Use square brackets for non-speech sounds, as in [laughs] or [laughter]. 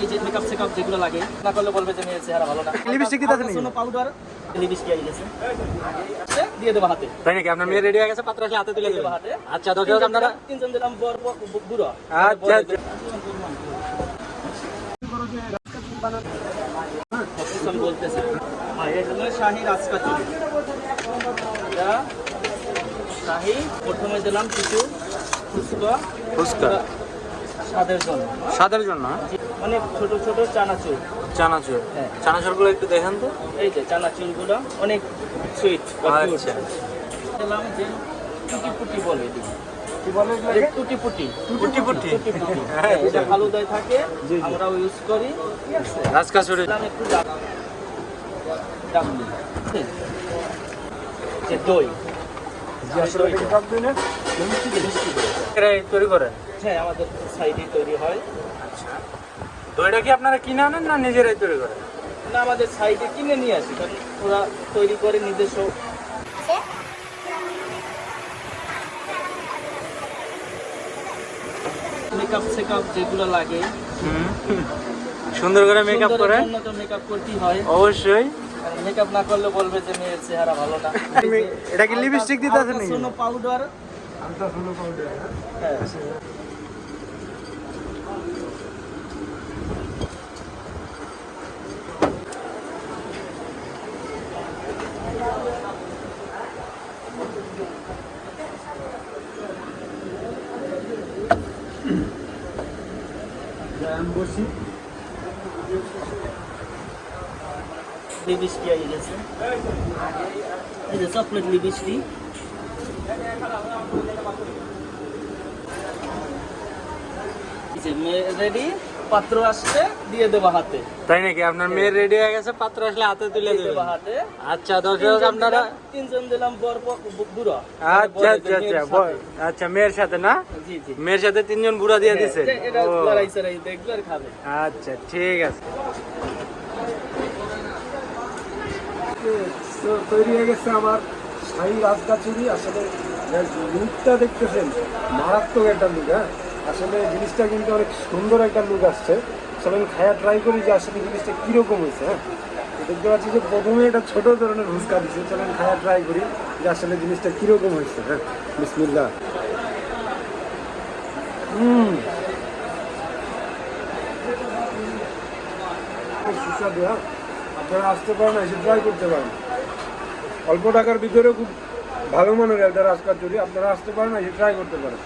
এই যে মেকআপ সেকআপ যেগুলো লাগে না করলে বলবে যে মেয়ের চেহারা ভালো না। লিপস্টিক দিতে আছে নাকি? পাউডার লিপস্টিক আই গেছে। দিয়ে দেবো হাতে। তাই নাকি? আপনার মেয়ে রেডি হয়ে গেছে পাত্র হাতে তুলে দেবেন হাতে। আচ্ছা দর্শক আপনারা তিনজন দিলাম বর বর- বুড়ো। আচ্ছা, আচ্ছা। বলতেছে হলো রাজকাচুরি এটা প্রথমে দিলাম কিছু ফুচকা। ফুচকা। স্বাদের জন্য। স্বাদের জন্য? হ্যাঁ? মানে ছোট ছোট চানাচুর। চানাচুর। হ্যাঁ। চানাচুরগুলো একটু দেখান তো। এই যে চানাচুর চানাচুরগুলো অনেক সুইট আচ্ছা। দিলাম যে টুটি পুটি বলে টুটি পুটি টুটি পুটি হ্যাঁ, হ্যাঁ, এটা ফালুদায় থাকে আমরা ইউজ করি। রাজকাচুরি একটু ডাব ডাবলি যে দই। তৈরি করে? হ্যাঁ আমাদের সাইডে তৈরি হয়। আচ্ছা দইটা কি আপনারা কিনে আনেন না নিজেরাই তৈরি করে না আমাদের সাইডে কিনে নিয়ে আসি কারণ ওরা তৈরি করে নিজস্ব। মেকআপ সেকআপ যেগুলো লাগে। সুন্দর করে মেকআপ করে? মেকআপ করতেই হয়। অবশ্যই। মেকআপ না করলে বলবে যে মেয়ের চেহারা ভালো না। [laughs] এটা কি লিপস্টিক দিতে আছে নাকি? সোনো পাউডার আলতা সোনো পাউডার হ্যাঁ। লিপস্টিক আই গেছে। এই যে চকলেট লিপস্টিক রেডি পাত্র আসছে দিয়ে দেবো হাতে। তাই নাকি? আপনার মেয়ে রেডি হয়ে গেছে পাত্র আসলে হাতে তুলে দেবো হাতে। আচ্ছা দর্শক তিনজন আপনারা তিনজন দিলাম বর বুড়ো। আচ্ছা আচ্ছা আচ্ছা আচ্ছা মেয়ের সাথে না? জি জি। মেয়ের সাথে তিনজন বুড়া দিয়ে দিছে হ্যাঁ, খাবে। আচ্ছা ঠিক আছে। তো তৈরি হয়ে গেছে আমার শাহী রাজকাচুরি আসলে লুকটা দেখতেছেন মারাত্মক একটা লুক হ্যাঁ? আসলে জিনিসটা কিন্তু অনেক সুন্দর একটা লুক আসছে। আসলে আমি খায়া ট্রাই করি যে আসলে জিনিসটা কীরকম হয়েছে হ্যাঁ? দেখতে পাচ্ছি যে প্রথমে এটা ছোট ধরনের হুসকা দিচ্ছে চলো আমি খায়া ট্রাই করি যে আসলে জিনিসটা কীরকম হয়েছে হ্যাঁ? বিসমিল্লা হুম। সুস্বাদু হ্যাঁ? আপনারা আসতে পারেন এসে ট্রাই করতে পারেন। অল্প টাকার ভিতরে খুব ভালো মানের একটা রাজকার চুরি। আপনারা আসতে পারেন এসে ট্রাই করতে পারেন।